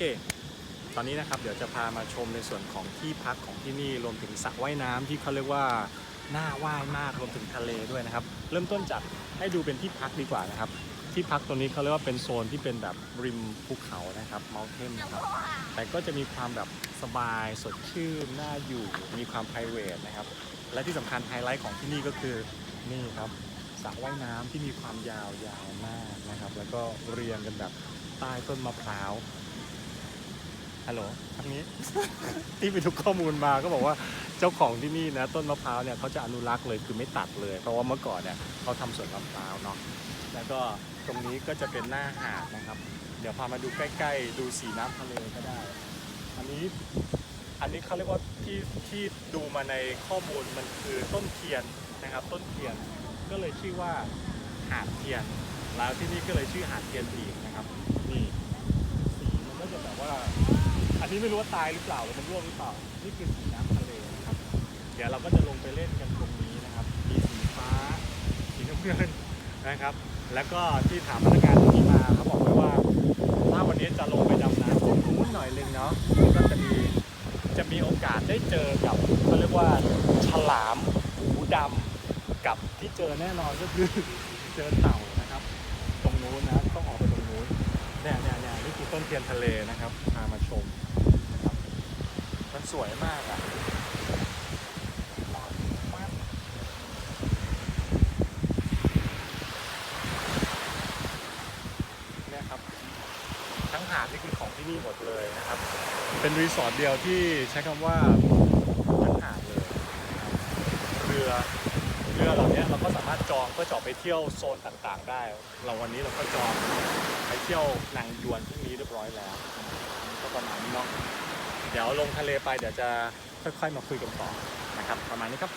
เค ตอนนี้นะครับเดี๋ยวจะพามาชมในส่วนของที่พักของที่นี่รวมถึงสระว่ายน้ำที่เขาเรียกว่าน่าว่ายมากรวมถึงทะเลด้วยนะครับ เริ่มต้นจากให้ดูเป็นที่พักดีกว่านะครับ ที่พักตัวนี้เขาเรียกว่าเป็นโซนที่เป็นแบบริมภูเขานะครับเมลเทนนะครับแต่ก็จะมีความแบบสบายสดชื่นน่าอยู่มีความ p r i v a t นะครับ และที่สำคัญไฮไลท์ของที่นี่ก็คือนี่ครับสระว่ายน้ำที่มีความยาวยาวมากนะครับ แล้วก็เรียงกันแบบใต้ต้นมะพร้าว ฮัลโหลทางนี้ ที่ไปทุกข้อมูลมาก็บอกว่าเจ้าของที่นี่นะ ต้นมะพร้าวเนี่ยเขาจะอนุรักษ์เลยคือไม่ตัดเลย เพราะว่าเมื่อก่อนเนี่ยเขาทำสวนมะพร้าวเนาะแล้วก็ตรงนี้ก็จะเป็นหน้าหาดนะครับ เดี๋ยวพามาดูใกล้ๆ ดูสีน้ำทะเลก็ได้ อันนี้อันนี้เขาเรียกว่าที่ที่ดูมาในข้อมูลมันคือต้นเทียนนะครับ ต้นเทียนก็เลยชื่อว่าหาดเทียน แล้วที่นี่ก็เลยชื่อหาดเทียนอีกนะครับนี่สีมันก็จะแบบว่า นี้ไม่รู้ว่าตายหรือเปล่าหรือมันร่วงหรือเปล่า นี่คือสีน้ำทะเลนะครับ เดี๋ยวเราก็จะลงไปเล่นกันตรงนี้นะครับ มีสีฟ้า สีน้ำเงินนะครับ แล้วก็ที่ถามพนักงานที่นี่มาเขาบอกไว้ว่า ถ้าวันนี้จะลงไปดำน้ำตรงนู้นหน่อยนึงเนาะ ก็จะมีจะมีโอกาสได้เจอกับเขาเรียกว่าฉลามหูดำกับที่เจอแน่นอนก็คือเจอเต่านะครับ ตรงนู้นนะต้องออกไปตรงนู้นเนี่ยเนี่ยเนี่ยนี่คือต้นเทียนทะเลนะครับพามาชม สวยมากอะเนี่ยครับ ทั้งหาดนี่คือของที่นี่หมดเลยนะครับ เป็นรีสอร์ทเดียวที่ใช้คำว่าทั้งหาดเลยนะครับเรือเรือเหล่านี้เราก็สามารถจองเพื่อจะออกไปเที่ยวโซนต่างๆ ได้ เราวันนี้เราก็จองไปเที่ยวนางยวนพรุ่งนี้เรียบร้อยแล้ว ก็ประมาณนี้เนาะ เดี๋ยวลงทะเลไปเดี๋ยวจะค่อยๆมาคุยกันต่อนะครับ ประมาณนี้ครับ